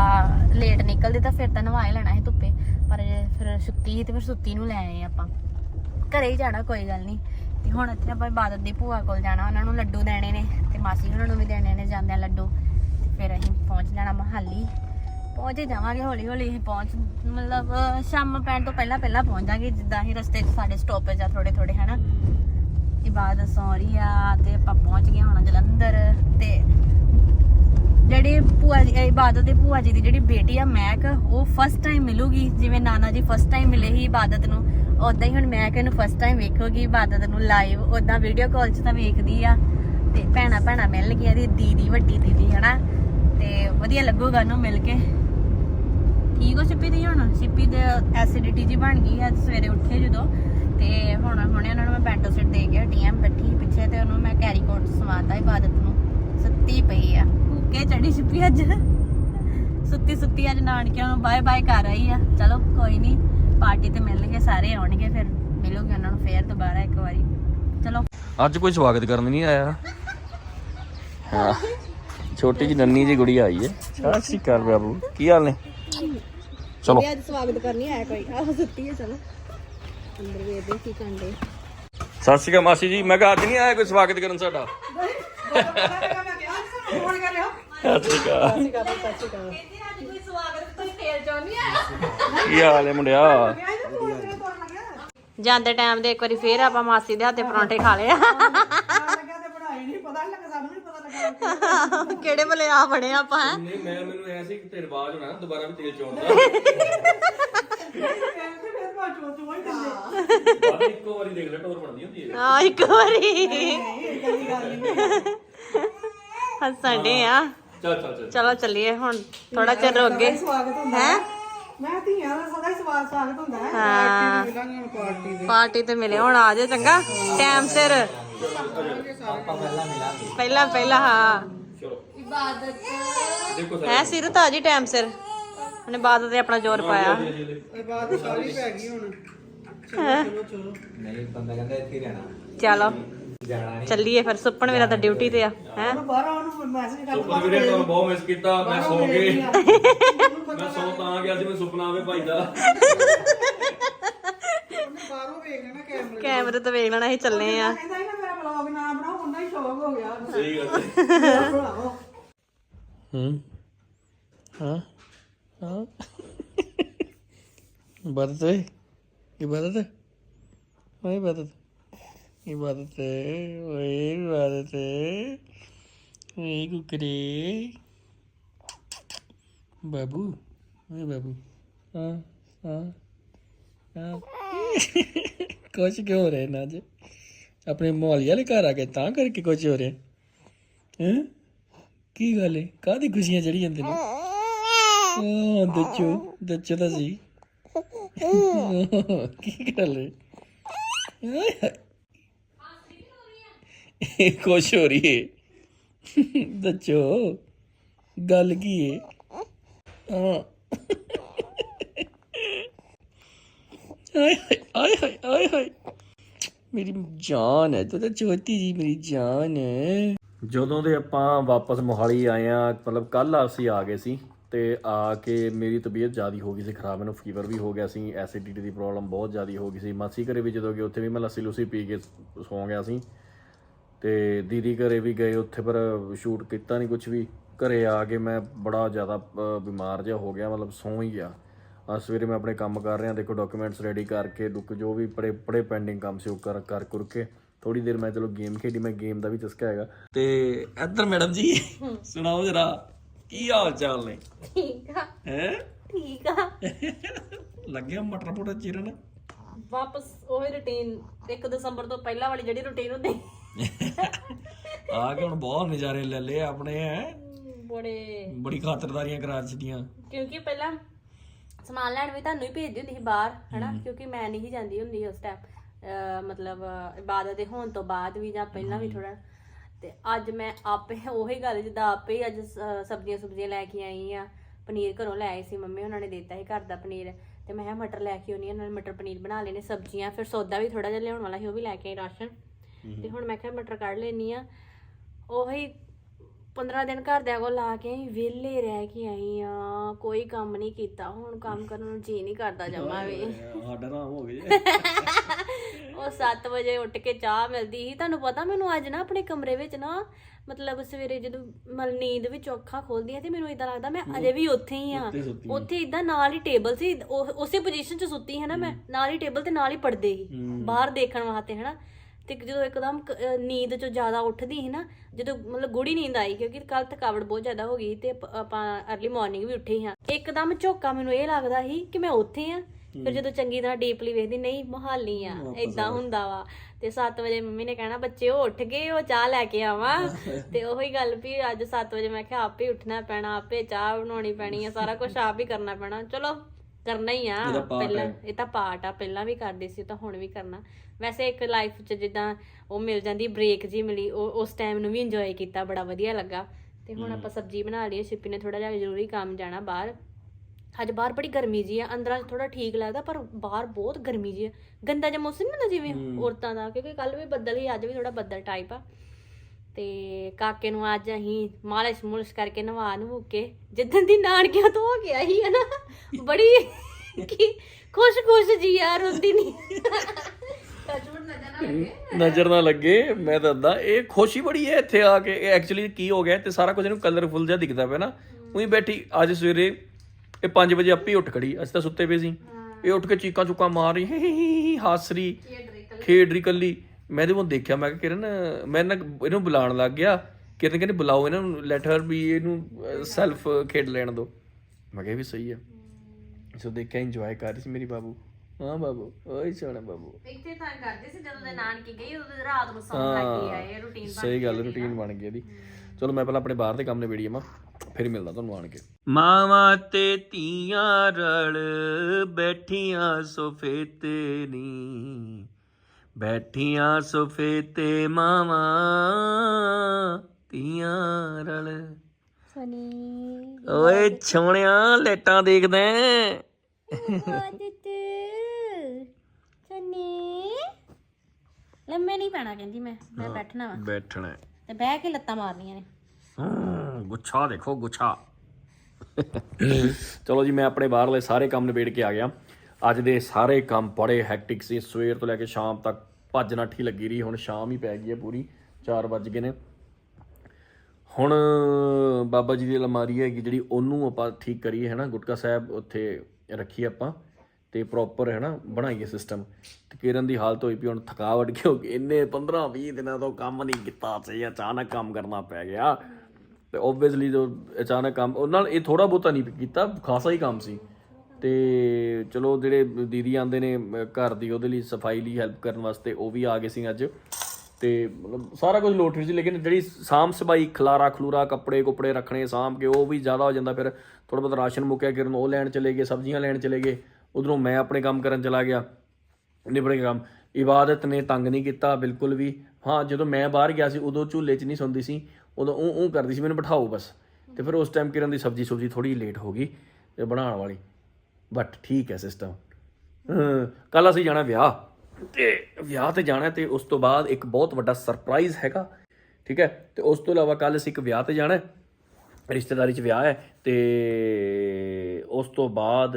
[SPEAKER 1] ਲੇਟ ਨਿਕਲਦੇ ਤਾਂ ਫਿਰ ਤਾਂ ਨਵਾ ਹੀ ਲੈਣਾ ਸੀ ਧੁੱਪੇ। ਪਰ ਫਿਰ ਸੁੱਤੀ ਸੀ ਤੇ ਫਿਰ ਸੁੱਤੀ ਨੂੰ ਲੈ ਆਏ ਆਪਾਂ। ਘਰੇ ਹੀ ਜਾਣਾ ਕੋਈ ਗੱਲ ਨਹੀਂ। ਹੁਣ ਇੱਥੇ ਆਪਾਂ ਇਬਾਦਤ ਦੀ ਭੂਆ ਕੋਲ ਜਾਣਾ, ਉਹਨਾਂ ਨੂੰ ਲੱਡੂ ਦੇਣੇ ਨੇ ਤੇ ਮਾਸੀ ਉਹਨਾਂ ਨੂੰ ਵੀ ਦੇਣੇ ਨੇ ਜਾਂਦਿਆਂ ਲੱਡੂ। ਫਿਰ ਅਸੀਂ ਪਹੁੰਚ ਜਾਣਾ ਮਹਾਲੀ। ਪਹੁੰਚ ਜਾਵਾਂਗੇ ਹੌਲੀ ਹੌਲੀ ਅਸੀਂ ਪਹੁੰਚ, ਮਤਲਬ ਸ਼ਾਮ ਪੈਣ ਤੋਂ ਪਹਿਲਾਂ ਪਹਿਲਾਂ ਪਹੁੰਚ ਜਾਾਂਗੇ, ਜਿੱਦਾਂ ਹੀ ਰਸਤੇ 'ਚ ਸਾਡੇ ਸਟਾਪੇਜ ਆ ਥੋੜੇ ਥੋੜੇ ਹਨਾ? ਇਬਾਦਤ ਸੌਰੀ ਆ ਤੇ ਆਪਾਂ ਪਹੁੰਚ ਗਏ ਹੁਣ ਜਲੰਧਰ ਤੇ ਜਿਹੜੀ ਭੂਆ ਜੀ ਇਬਾਦਤ ਦੇ ਭੂਆ ਜੀ ਦੀ ਜਿਹੜੀ ਬੇਟੀ ਆ ਮਹਿਕ ਉਹ ਫਸਟ ਟਾਈਮ ਮਿਲੂਗੀ। ਜਿਵੇਂ ਨਾਨਾ ਜੀ ਫਸਟ ਟਾਈਮ ਮਿਲੇ ਸੀ ਇਬਾਦਤ ਨੂੰ। ਉਦਾਂ ਹੀ ਹੁਣ ਮਹਿਕ ਇਹਨੂੰ ਫਸਟ ਟਾਈਮ ਵੇਖੋਗੀ ਇਬਾਦਤ ਨੂੰ ਲਾਈਵ ਉਦਾਂ ਵੀਡੀਓ ਕਾਲ 'ਚ ਤਾਂ ਵੇਖਦੀ ਆ। ਤੇ ਭੈਣਾ ਭੈਣਾ ਮਿਲ ਗਈਆਂ ਦੀ ਦੀਦੀ, ਵੱਡੀ ਦੀਦੀ, ਹਨਾ? ਤੇ ਵਧੀਆ ਲੱਗੂਗਾ ਉਹਨੂੰ ਮਿਲ ਕੇ। ਠੀਕ ਹੋ ਸਿੱਪੀ ਦੀ ਹੁਣ? ਸਿੱਪੀ ਦੇ ਐਸਿਡਿਟੀ ਜੀ ਬਣ ਗਈ ਅੱਜ ਸਵੇਰੇ ਉੱਠੇ ਜਦੋਂ। ਤੇ ਹੁਣ ਹੁਣੇ ਉਹਨਾਂ ਨੂੰ ਮੈਂ ਬੈਂਟੋ ਸਿਟ ਦੇ ਕੇ ਹਟੀ ਆਂ ਬੈਠੀ ਪਿੱਛੇ ਤੇ ਉਹਨੂੰ ਮੈਂ ਕੈਰੀ ਕੋਟ ਸਵਾਤਾ ਇਬਾਦਤ ਨੂੰ। ਸੁੱਤੀ ਪਈ ਆ। ਭੁੱਕੇ ਚੜੀ ਸਿੱਪੀ ਅੱਜ। ਸੁੱਤੀ ਸੁੱਤੀ ਅੱਜ ਨਾਨਕਿਆਂ ਨੂੰ ਬਾਏ ਬਾਏ ਕਰ ਆਈ ਆ। ਚਲੋ, ਕੋਈ ਨਹੀਂ ਪਾਰਟੀ ਤੇ ਮਿਲਣਗੇ ਸਾਰੇ ਆਉਣਗੇ ਫਿਰ ਮਿਲੂਗੇ ਉਹਨਾਂ ਨੂੰ ਫੇਰ ਦੁਬਾਰਾ ਇੱਕ ਵਾਰੀ ਚਲੋ
[SPEAKER 2] ਅੱਜ ਕੋਈ ਸਵਾਗਤ ਕਰਨ ਨਹੀਂ ਆਇਆ ਹਾਂ ਛੋਟੀ ਜੀ ਨੰਨੀ ਜੀ ਗੁੜੀ ਆਈ ਹੈ ਸਤਿ ਸ਼੍ਰੀ ਅਕਾਲ ਬਾਬੂ ਕੀ ਹਾਲ ਨੇ ਚਲੋ
[SPEAKER 1] ਅੱਜ ਸਵਾਗਤ ਕਰਨੀ ਆਇਆ ਕੋਈ ਆਹ ਸੁੱਤੀ ਹੈ ਚਲੋ ਅੰਦਰ ਵੇਖਦੇ ਕੀ ਕੰਡੇ
[SPEAKER 2] ਸਤਿ ਸ਼੍ਰੀ ਅਕਾਲ ਮਾਸੀ ਜੀ ਮੈਂ ਕਿਹਾ ਅੱਜ ਨਹੀਂ ਆਇਆ ਕੋਈ ਸਵਾਗਤ ਕਰਨ ਸਾਡਾ ਸਤਿ ਸ਼੍ਰੀ ਅਕਾਲ
[SPEAKER 1] ਕੋਈ ਸਵਾਗਤ ਕੋਈ ਤੇਲ ਚੋਂ ਨਹੀਂ ਆਇਆ
[SPEAKER 2] ਕੀ ਹਾਲ ਹੈ ਮੁੰਡਿਆ?
[SPEAKER 1] ਜਾਂਦੇ ਟਾਈਮ ਦੇ ਇੱਕ ਵਾਰੀ ਫੇਰ ਆਪਾਂ ਮਾਸੀ ਦੇ ਹੱਥੇ ਪਰੌਂਠੇ ਖਾ ਲਏ ਕਿਹੜੇ ਭਲੇ ਆ ਬਣੇ ਆਪਾਂ ਹੈਂ?
[SPEAKER 2] ਨਹੀਂ ਮੈਂ ਮੈਨੂੰ ਐ ਸੀ ਕਿ ਤੇ ਰਿਵਾਜ ਹੋਣਾ ਨਾ ਦੁਬਾਰਾ ਵੀ ਤੇਲ ਚੋਣ ਦਾ। ਬਾਅਦ ਇੱਕੋ ਵਾਰੀ ਦੇਖ ਲੈ ਟੋਰ ਬਣਦੀ ਹੁੰਦੀ ਹੈ।
[SPEAKER 1] ਆ ਇੱਕ ਵਾਰੀ। ਹੱਸਣ ਡੇ ਆ।
[SPEAKER 2] ਚੱਲ ਚੱਲ ਚੱਲ।
[SPEAKER 1] ਚਲੋ ਚੱਲੀਏ ਹੁਣ ਥੋੜਾ ਚਿਰ ਗਏ।
[SPEAKER 3] ਸਵਾਗਤ ਹੁੰਦਾ
[SPEAKER 1] ਹੈ?
[SPEAKER 3] ਮੈਂ ਧੀਆਂ ਦਾ ਸਦਾ ਹੀ ਸਵਾਗਤ ਸਵਾਗਤ ਹੁੰਦਾ ਹੈ।
[SPEAKER 1] ਹਾਂ।
[SPEAKER 3] ਮਿਲਾਂਗੇ ਹੁਣ ਪਾਰਟੀ ਦੇ
[SPEAKER 1] ਪਾਰਟੀ ਤੇ ਮਿਲੇ ਹੁਣ ਆ ਜਾ ਚੰਗਾ। ਟਾਈਮ ਸਿਰ। ਪਹਿਲਾਂ ਪਹਿਲਾਂ ਹਾਂ
[SPEAKER 2] ਚਲੋ ਦੇਖੋ
[SPEAKER 1] ਹੈ ਸਿਰਤ ਆ ਜੀ ਟਾਈਮ ਸਿਰ। ਉਹਨੇ ਬਾਦ ਤੇ ਆਪਣਾ ਜ਼ੋਰ ਪਾਇਆ।
[SPEAKER 3] ਇਹ ਬਾਤ ਸਾਰੀ ਪੈ ਗਈ ਹੁਣ। ਚਲੋ ਚਲੋ।
[SPEAKER 5] ਨਹੀਂ ਬੰਦਾ ਕਹਿੰਦਾ ਇੱਥੇ ਰਹਿਣਾ।
[SPEAKER 1] ਚਲੋ। ਚੱਲੀਏ ਫਿਰ ਸੁਪਨ ਮੇਰਾ ਤਾਂ ਡਿਊਟੀ ਤੇ ਆ ਹੈ?
[SPEAKER 3] ਹੁਣ ਬਾਹਰ ਉਹਨੂੰ ਮੈਸੇਜ ਕਰ
[SPEAKER 2] ਸੁਪਨਾ ਵੀਰੇ ਤੁਹਾਨੂੰ ਬਹੁਤ ਮਿਸ ਕੀਤਾ ਮੈਂ ਸੌ ਕੇ ਮੈਂ ਸੌ ਤਾਂ ਗਿਆ ਸੀ ਮੈਨੂੰ ਸੁਪਨਾ ਆਵੇ ਭਾਈ ਦਾ।
[SPEAKER 3] ਬਾਹਰੋਂ ਵੇਖ ਲੈਣਾ ਕੈਮਰੇ
[SPEAKER 1] ਕੈਮਰੇ ਤੋਂ ਵੇਖ ਲੈਣਾ ਅਸੀਂ ਚੱਲੇ ਆ।
[SPEAKER 3] ਕਹਿੰਦਾ ਸੀ ਨਾ ਮੇਰਾ ਬਲੌਗ ਨਾ ਬਣਾਓ ਉਹਨਾਂ ਹੀ ਸ਼ੌਕ ਹੋ ਗਿਆ
[SPEAKER 2] ਸਹੀ ਗੱਲ ਹੈ।
[SPEAKER 3] ਬਣਾਓ।
[SPEAKER 4] ਹੂੰ। ਹਾਂ। ਹੈ। ਓਏ ਇਬਾਦਤ ਹੈ ਓਏ ਇਬਾਦਤ ਹੈ ਓਏ ਕੁਕਰੇ ਬਾਬੂ, ਓਏ ਬਾਬੂ। ਹਾਂ ਕੁਛ ਕਿਉਂ ਹੋ ਰਿਹਾ ਨਾ ਅੱਜ? ਆਪਣੇ ਮੋਹਾਲੀ ਵਾਲੇ ਘਰ ਆ ਕੇ ਤਾਂ ਕਰਕੇ ਕੁਛ ਹੋ ਰਿਹਾ। ਹੈ? ਕੀ ਗੱਲ ਹੈ ਕਾਹਦੀ ਖੁਸ਼ੀਆਂ ਚੜੀ ਜਾਂਦੇ ਨੇ? ਹਾਂ ਦੱਚੋ ਦੱਚੋ ਤਾਂ ਸੀ ਕੀ ਗੱਲ ਹੈ ਖੁਸ਼ ਹੋ ਰਹੀ ਹੈ ਦੱਚੋ ਗੱਲ ਕੀ ਹੈ ਹਾਂ। ਆਏ ਹਾਏ, ਆਏ ਆਏ ਮੇਰੀ ਜਾਨ ਹੈ, ਤੂੰ ਤਾਂ ਛੋਟੀ ਜੀ, ਮੇਰੀ ਜਾਨ ਹੈ।
[SPEAKER 2] ਜਦੋਂ ਦੇ ਆਪਾਂ ਵਾਪਸ ਮੋਹਾਲੀ ਆਏ ਆ, ਮਤਲਬ ਕੱਲ ਅਸੀਂ ਆ ਗਏ ਸੀ ਤੇ ਆ ਕੇ ਮੇਰੀ ਤਬੀਅਤ ਜ਼ਿਆਦਾ ਹੋ ਗਈ ਸੀ ਖਰਾਬ, ਮੈਨੂੰ ਫੀਵਰ ਵੀ ਹੋ ਗਿਆ ਸੀ ਐਸਿਡਿਟੀ ਦੀ ਪ੍ਰੋਬਲਮ ਬਹੁਤ ਜ਼ਿਆਦਾ ਹੋ ਗਈ ਸੀ। ਮਾਸੀ ਘਰੇ ਵੀ ਜਦੋਂ ਗਏ, ਉੱਥੇ ਵੀ ਮੈਂ ਲੱਸੀ ਲੁੱਸੀ ਪੀ ਕੇ ਸੌਂ ਗਿਆ ਸੀ। ਤੇ ਦੀਦੀ ਘਰੇ ਵੀ ਗਏ ਉੱਥੇ ਪਰ ਸ਼ੂਟ ਕੀਤਾ ਨਹੀਂ ਕੁਝ ਵੀ। ਘਰੇ ਆ ਕੇ ਮੈਂ ਬੜਾ ਜ਼ਿਆਦਾ ਬਿਮਾਰ ਜਿਹਾ ਹੋ ਗਿਆ ਮਤਲਬ ਸੌਂ ਹੀ ਗਿਆ। ਅੱਜ ਸਵੇਰੇ ਮੈਂ ਆਪਣੇ ਕੰਮ ਕਰ ਰਿਹਾ ਦੇਖੋ ਡਾਕੂਮੈਂਟਸ ਰੈਡੀ ਕਰਕੇ ਲੁੱਕ ਜੋ ਵੀ ਬੜੇ ਬੜੇ ਪੈਂਡਿੰਗ ਕੰਮ ਸੀ ਉਹ ਕਰ ਕਰ ਕਰ ਕੇ। ਥੋੜੀ ਦੇਰ ਮੈਂ ਚਲੋ ਗੇਮ ਖੇਡੀ ਮੈਂ ਗੇਮ ਦਾ ਵੀ ਚਸਕਾ ਹੈਗਾ।
[SPEAKER 4] ਤੇ ਇੱਧਰ ਮੈਡਮ ਜੀ ਸੁਣਾਓ ਜਰਾ ਕੀ ਹਾਲ ਚਾਲ ਨੇ?
[SPEAKER 1] ਠੀਕ ਆ।
[SPEAKER 4] ਹੈ?
[SPEAKER 1] ਠੀਕ ਆ।
[SPEAKER 4] ਲੱਗਿਆ ਮਟਰ ਪੋਟਾ ਚਿਰਨ?
[SPEAKER 1] ਵਾਪਸ ਉਹੀ ਰੁਟੀਨ 1 ਦਸੰਬਰ ਤੋਂ ਪਹਿਲਾਂ ਵਾਲੀ ਜਿਹੜੀ ਰੁਟੀਨ ਹੁੰਦੀ।
[SPEAKER 4] ਆ ਕੇ ਹੁਣ ਬਹੁਤ ਨਜ਼ਾਰੇ ਲੈ ਲਏ ਆਪਣੇ ਹੈ?
[SPEAKER 1] ਬੜੇ।
[SPEAKER 4] ਬੜੀ ਖਾਤਰਦਾਰੀਆਂ ਕਰਾ ਛੱਡੀਆਂ
[SPEAKER 1] ਕਿਉਂਕਿ ਪਹਿਲਾਂ ਸਮਾਨ ਲੈਣ ਵੀ ਤੁਹਾਨੂੰ ਹੀ ਭੇਜਦੀ ਹੁੰਦੀ ਸੀ ਬਾਹਰ ਹਨਾ? ਕਿਉਂਕਿ ਮੈਂ ਨਹੀਂ ਜਾਂਦੀ ਹੁੰਦੀ ਉਸ ਟਾਈਮ ਮਤਲਬ ਇਬਾਦਤ ਦੇ ਹੋਣ ਤੋਂ ਬਾਅਦ ਵੀ ਜਾਂ ਪਹਿਲਾਂ ਵੀ ਥੋੜਾ ਤੇ ਅੱਜ ਮੈਂ ਆਪੇ ਉਹੀ ਗੱਲ ਜਿੱਦਾਂ ਆਪੇ ਅੱਜ ਸਬਜ਼ੀਆਂ ਸੁਬਜ਼ੀਆਂ ਲੈ ਕੇ ਆਈ ਆ। ਪਨੀਰ ਘਰੋਂ ਲੈ ਆਈ ਸੀ ਮੰਮੀ ਉਹਨਾਂ ਨੇ ਦਿੱਤਾ ਸੀ ਘਰ ਦਾ ਪਨੀਰ। ਤੇ ਮੈਂ ਮਟਰ ਲੈ ਕੇ ਆਉਣੀ ਆ ਨਾਲ ਮਟਰ ਪਨੀਰ ਬਣਾ ਲੈਣੇ ਸਬਜ਼ੀਆਂ ਫਿਰ ਸੌਦਾ ਵੀ ਥੋੜਾ ਜਿਹਾ ਲਿਆਉਣ ਵਾਲਾ ਸੀ ਉਹ ਵੀ ਲੈ ਕੇ ਆਈ ਰਾਸ਼ਨ। ਤੇ ਹੁਣ ਮੈਂ ਕਿਹਾ ਮਟਰ ਕੱਢ ਲੈਣੀ ਆ ਉਹੀ 15 ਦਿਨ ਘਰਦਿਆਂ ਕੋਲ ਲਾ ਕੇ ਵਿਹਲੇ ਰਹਿ ਕੇ ਆਈ ਆ ਕੋਈ ਕੰਮ ਨਹੀਂ ਕੀਤਾ। ਹੁਣ ਕੰਮ ਕਰਨ ਨੂੰ ਜੀ ਨਹੀਂ ਕਰਦਾ ਜਮਾ ਵੀ।
[SPEAKER 4] ਸਾਡਾ ਰਾਮ ਹੋ ਗਏ
[SPEAKER 1] ਉਹ 7 ਵਜੇ ਉੱਠ ਕੇ ਚਾਹ ਮਿਲਦੀ ਸੀ। ਤੁਹਾਨੂੰ ਪਤਾ ਮੈਨੂੰ ਅੱਜ ਨਾ ਆਪਣੇ ਕਮਰੇ ਵਿੱਚ ਨਾ ਮਤਲਬ ਸਵੇਰੇ ਜਦੋਂ ਮਲ ਨੀਂਦ ਵਿੱਚ ਅੱਖਾਂ ਖੋਲਦੀਆਂ ਤੇ ਮੈਨੂੰ ਇਦਾਂ ਲੱਗਦਾ ਮੈਂ ਅਜੇ ਵੀ ਉੱਥੇ ਹੀ ਆ ਉੱਥੇ ਇਦਾਂ ਨਾਲ ਹੀ ਟੇਬਲ ਸੀ। ਉਸੇ ਪੋਜੀਸ਼ਨ 'ਚ ਸੁੱਤੀ ਹੈ ਨਾ ਮੈਂ। ਨਾਲ ਹੀ ਟੇਬਲ ਤੇ ਨਾਲ ਹੀ ਪੜਦੇ ਸੀ। ਬਾਹਰ ਦੇਖਣ ਵਾਸਤੇ ਹਨਾ ਤੇ ਜਦੋਂ ਇੱਕਦਮ ਨੀਂਦ 'ਚੋਂ ਜ਼ਿਆਦਾ ਉੱਠਦੀ ਸੀ ਨਾ ਜਦੋਂ ਮਤਲਬ ਗੂੜੀ ਨੀਂਦ ਆਈ ਕਿਉਂਕਿ ਕੱਲ ਥਕਾਵਟ ਬਹੁਤ ਜ਼ਿਆਦਾ ਹੋ ਗਈ ਤੇ ਆਪ- ਆਪਾਂ ਅਰਲੀ ਮਾਰਨਿੰਗ ਵੀ ਉੱਠੇ ਹਾਂ। ਇੱਕਦਮ ਝੋਕਾ ਮੈਨੂੰ ਇਹ ਲੱਗਦਾ ਸੀ ਕਿ ਮੈਂ ਉੱਥੇ ਆ ਫਿਰ ਜਦੋਂ ਚੰਗੀ ਤਰ੍ਹਾਂ ਡੀਪਲੀ ਵੇਖਦੀ ਨਹੀਂ ਮੋਹਾਲੀ ਆ ਇਦਾਂ ਹੁੰਦਾ ਵਾ। ਤੇ 7 ਵਜੇ ਮੰਮੀ ਨੇ ਕਹਿਣਾ ਬੱਚੇ ਉਹ ਉੱਠ ਗਏ ਉਹ ਚਾਹ ਲੈ ਕੇ ਆਵਾਂ। ਤੇ ਉਹੀ ਗੱਲ ਵੀ ਅੱਜ 7 ਵਜੇ ਮੈਂ ਕਿਹਾ ਆਪੇ ਉੱਠਣਾ ਪੈਣਾ ਆਪੇ ਚਾਹ ਬਣਾਉਣੀ ਪੈਣੀ ਆ ਸਾਰਾ ਕੁਝ ਆਪ ਹੀ ਕਰਨਾ ਪੈਣਾ। ਚਲੋ ਕਰਨਾ ਹੀ ਆ ਪਹਿਲਾਂ ਇਹ ਤਾਂ ਪਾਰਟ ਆ ਪਹਿਲਾਂ ਵੀ ਕਰਦੀ ਸੀ ਤਾਂ ਹੁਣ ਵੀ ਕਰਨਾ। ਵੈਸੇ ਇੱਕ ਲਾਈਫ 'ਚ ਜਿੱਦਾਂ ਉਹ ਮਿਲ ਜਾਂਦੀ ਬ੍ਰੇਕ ਜੀ ਮਿਲੀ ਉਹ ਉਸ ਟਾਈਮ ਨੂੰ ਵੀ ਇੰਜੋਏ ਕੀਤਾ ਬੜਾ ਵਧੀਆ ਲੱਗਾ। ਤੇ ਹੁਣ ਆਪਾਂ ਸਬਜ਼ੀ ਬਣਾ ਲਈ ਸ਼ਿਪੀ ਨੇ ਥੋੜਾ ਜਿਹਾ ਜ਼ਰੂਰੀ ਕੰਮ ਜਾਣਾ ਬਾਹਰ। ਅੱਜ ਬਾਹਰ ਬੜੀ ਗਰਮੀ ਜੀ ਆ ਅੰਦਰਾਂ ਥੋੜਾ ਠੀਕ ਲੱਗਦਾ ਪਰ ਬਾਹਰ ਬਹੁਤ ਗਰਮੀ ਜੀ ਆ। ਗੰਦਾ ਜਿਹਾ ਮੌਸਮ ਨਹੀਂ ਹੁੰਦਾ ਜਿਵੇਂ ਔਰਤਾਂ ਦਾ ਕਿਉਂਕਿ ਕੱਲ ਵੀ ਬੱਦਲ ਹੀ ਅੱਜ ਵੀ ਥੋੜਾ ਬੱਦਲ ਟਾਈਪ ਆ। ਤੇ ਕਾਕੇ ਨੂੰ ਅੱਜ ਅਸੀਂ ਮਾਲਿਸ਼ ਮੁਲਿਸ਼ ਕਰਕੇ ਨਵਾ ਨਵੂ ਕੇ ਜਿੱਦਣ ਦੀ ਨਾਨਕਿਆਂ ਤੋਂ ਹੋ ਗਿਆ ਹੀ ਹੈ ਨਾ ਬੜੀ ਕੀ ਖੁਸ਼ ਖੁਸ਼ ਜੀ ਯਾਰ ਹੁੰਦੀ ਨਹੀਂ
[SPEAKER 2] ਨਜ਼ਰ ਨਾ ਲੱਗੇ। ਮੈਂ ਦੱਸਦਾ ਇਹ ਖੁਸ਼ੀ ਬੜੀ ਹੈ ਇੱਥੇ ਆ ਕੇ ਐਕਚੁਅਲੀ ਕੀ ਹੋ ਗਿਆ ਤੇ ਸਾਰਾ ਕੁਝ ਇਹਨੂੰ ਕਲਰਫੁਲ ਜਿਹਾ ਦਿਖਦਾ ਪਿਆ ਨਾ। ਉਹੀ ਬੈਠੀ ਅੱਜ ਸਵੇਰੇ ਇਹ 5 ਵਜੇ ਆਪੇ ਉੱਠ ਖੜੀ ਅਸੀਂ ਤਾਂ ਸੁੱਤੇ ਪਏ ਸੀ। ਇਹ ਉੱਠ ਕੇ ਚੀਕਾਂ ਚੁੱਕਾਂ ਮਾਰ ਰਹੀ ਹੀ ਹੀ ਹੀ ਹੀ ਹੱਸ ਰਹੀ ਖੇਡ ਰਹੀ ਕੱਲੀ ਮੈਂ ਇਹਦੇ ਕੋਲ ਦੇਖਿਆ ਮੈਂ ਕਿਹਾ ਕਿਰਨ ਮੈਂ ਨਾ ਇਹਨੂੰ ਬੁਲਾਉਣ ਲੱਗ ਗਿਆ। ਕਿਰਨ ਕਹਿੰਦੇ ਬੁਲਾਓ ਇਹਨਾਂ ਨੂੰ ਲੈਟ ਹਰ ਵੀ ਇਹਨੂੰ ਸੈਲਫ ਖੇਡ ਲੈਣ ਦਿਓ ਮੈਂ ਕਿਹਾ ਵੀ ਸਹੀ ਹੈ ਸੋ ਦੇਖਿਆ ਇੰਜੋਏ ਕਰ ਰਹੀ ਸੀ ਮੇਰੀ ਬਾਬੂ। ਹਾਂ ਬਾਬੂ ਓਏ ਸੋਹਣਾ ਬਾਬੂ।
[SPEAKER 1] ਇੱਥੇ ਤਾਂ ਕਰਦੇ ਸੀ ਜਦੋਂ ਦੇ ਨਾਨਕੀ ਗਈ ਉਦੋਂ ਰਾਤ ਨੂੰ ਸੌਣ ਲੱਗ ਗਈ ਆ ਇਹ ਰੂਟੀਨ
[SPEAKER 2] ਸਹੀ ਗੱਲ ਰੂਟੀਨ ਬਣ ਗਈ ਇਹਦੀ। ਚਲੋ ਮੈਂ ਪਹਿਲਾਂ ਆਪਣੇ ਬਾਹਰ ਦੇ ਕੰਮ ਨਿਬੇੜੀਏ ਮਾਂ ਫਿਰ ਮਿਲਦਾ ਤੁਹਾਨੂੰ ਆਣ ਕੇ। ਮਾਵਾਂ ਤੇ ਧੀਆਂ ਰਲ ਬੈਠੀਆਂ ਸੋਫੇ ਤੇ ਨੀ। ਬੈਠੀਆਂ ਸੋਫੇ ਤੇ ਮਾਵਾਂ ਧੀਆਂ ਰਲ।
[SPEAKER 1] ਸਨੀ।
[SPEAKER 2] ਓਏ ਛੋਣਿਆ ਲੈਟਾਂ ਦੇਖਦਾ
[SPEAKER 1] ਆਦਿਤ ਸਨੀ। ਲੰਮੇ ਨਹੀਂ ਪੈਣਾ ਕਹਿੰਦੀ ਮੈਂ ਮੈਂ ਬੈਠਣਾ ਵਾ।
[SPEAKER 2] ਬੈਠਣਾ ਹੈ।
[SPEAKER 1] ਤੇ ਬਹਿ ਕੇ ਲੱਤਾਂ ਮਾਰਨੀਆਂ ਨੇ।
[SPEAKER 2] ਹਮ, ਗੁੱਛਾ ਦੇਖੋ ਗੁੱਛਾ। ਚਲੋ ਜੀ ਮੈਂ ਆਪਣੇ ਬਾਹਰਲੇ ਸਾਰੇ ਕੰਮ ਨਿਬੇੜ ਕੇ ਆ ਗਿਆ। ਅੱਜ ਦੇ ਸਾਰੇ ਕੰਮ ਬੜੇ ਹੈਕਟਿਕ ਸੀ। ਸਵੇਰ ਤੋਂ ਲੈ ਕੇ ਸ਼ਾਮ ਤੱਕ ਭੱਜ ਨੱਠੀ ਲੱਗੀ ਰਹੀ। ਹੁਣ ਸ਼ਾਮ ਹੀ ਪੈ ਗਈ ਹੈ ਪੂਰੀ। 4 ਵੱਜ ਗਏ ਨੇ। ਹੁਣ ਬਾਬਾ ਜੀ ਦੀ ਅਲਮਾਰੀ ਹੈਗੀ ਜਿਹੜੀ ਉਹਨੂੰ ਆਪਾਂ ਠੀਕ ਕਰੀਏ ਹੈ ਨਾ ਗੁਟਕਾ ਸਾਹਿਬ ਉੱਥੇ ਰੱਖੀ ਆਪਾਂ ਤੇ ਪ੍ਰੋਪਰ ਹੈ ਨਾ ਬਣਾਈਏ ਸਿਸਟਮ ਤੇ ਕਿਰਨ ਦੀ ਹਾਲਤ ਹੋਈ ਪਈ, ਹੁਣ ਥਕਾਵਟ ਕਿਉਂਕਿ ਇੰਨੇ 15 20 ਦਿਨਾਂ ਤੋਂ ਕੰਮ ਨਹੀਂ ਕੀਤਾ ਸੀ। ਅਚਾਨਕ ਕੰਮ ਕਰਨਾ ਪੈ ਗਿਆ। ਤੇ ਓਬਵੀਅਸਲੀ ਜੋ ਅਚਾਨਕ ਕੰਮ ਉਹਨਾਂ ਨਾਲ ਇਹ ਥੋੜਾ ਬਹੁਤਾ ਨਹੀਂ ਕੀਤਾ, ਖਾਸਾ ਹੀ ਕੰਮ ਸੀ। ਤੇ ਚਲੋ ਜਿਹੜੇ ਦੀਦੀ ਆਂਦੇ ਨੇ ਘਰ ਦੀ ਉਹਦੇ ਲਈ ਸਫ਼ਾਈ ਲਈ ਹੈਲਪ ਕਰਨ ਵਾਸਤੇ ਉਹ ਵੀ ਆ ਗਏ ਸੀ ਅੱਜ। ਤੇ ਮਤਲਬ ਸਾਰਾ ਕੁਝ ਲੋਟ ਸੀ, ਲੇਕਿਨ ਜਿਹੜੀ ਸਾਮ ਸਬਾਈ ਖਲਾਰਾ ਖਲੂਰਾ, ਕੱਪੜੇ ਕੁਪੜੇ ਰੱਖਣੇ, ਸਾਂਭ ਕੇ ਉਹ ਵੀ ਜ਼ਿਆਦਾ ਹੋ ਜਾਂਦਾ, ਫਿਰ ਥੋੜਾ ਬਹੁਤ ਰਾਸ਼ਨ ਮੁੱਕਿਆ, ਕਿਰਨ ਉਹ ਲੈਣ ਚਲੇ ਗਏ, ਸਬਜ਼ੀਆਂ ਲੈਣ ਚਲੇ ਗਏ, ਉਧਰੋਂ ਮੈਂ ਆਪਣੇ ਕੰਮ ਕਰਨ ਚਲਾ ਗਿਆ ਨਿਬੜੇ ਕੰਮ। ਇਬਾਦਤ ਨੇ ਤੰਗ ਨਹੀਂ ਕੀਤਾ, ਬਿਲਕੁਲ ਵੀ। ਹਾਂ, ਜਦੋਂ ਮੈਂ ਬਾਹਰ ਗਿਆ ਸੀ, ਉਦੋਂ ਝੂਲੇ 'ਚ ਨਹੀਂ ਸੌਂਦੀ ਸੀ, ਉਦੋਂ ਉਹ ਉਹ ਕਰਦੀ ਸੀ, ਮੈਨੂੰ ਬਿਠਾਓ ਬਸ। ਤੇ ਫਿਰ ਉਸ ਟਾਈਮ ਕਿਰਨ ਦੀ ਸਬਜ਼ੀ ਸੁਬਜ਼ੀ ਥੋੜੀ ਲੇਟ ਹੋ ਗਈ, ਤੇ ਬਣਾਉਣ ਵਾਲੀ। ਬਟ ਠੀਕ ਹੈ ਸਿਸਟਮ ਕੱਲ ਅਸੀਂ ਜਾਣਾ ਵਿਆਹ। ਤੇ ਵਿਆਹ ਤੇ ਜਾਣਾ ਤੇ ਉਸ ਤੋਂ ਬਾਅਦ ਇੱਕ ਬਹੁਤ ਵੱਡਾ ਸਰਪ੍ਰਾਈਜ਼ ਹੈਗਾ। ਠੀਕ ਹੈ ਤੇ ਉਸ ਤੋਂ ਇਲਾਵਾ ਕੱਲ ਅਸੀਂ ਇੱਕ ਵਿਆਹ ਤੇ ਜਾਣਾ ਰਿਸ਼ਤੇਦਾਰੀ 'ਚ ਵਿਆਹ ਹੈ ਤੇ ਉਸ ਤੋਂ ਬਾਅਦ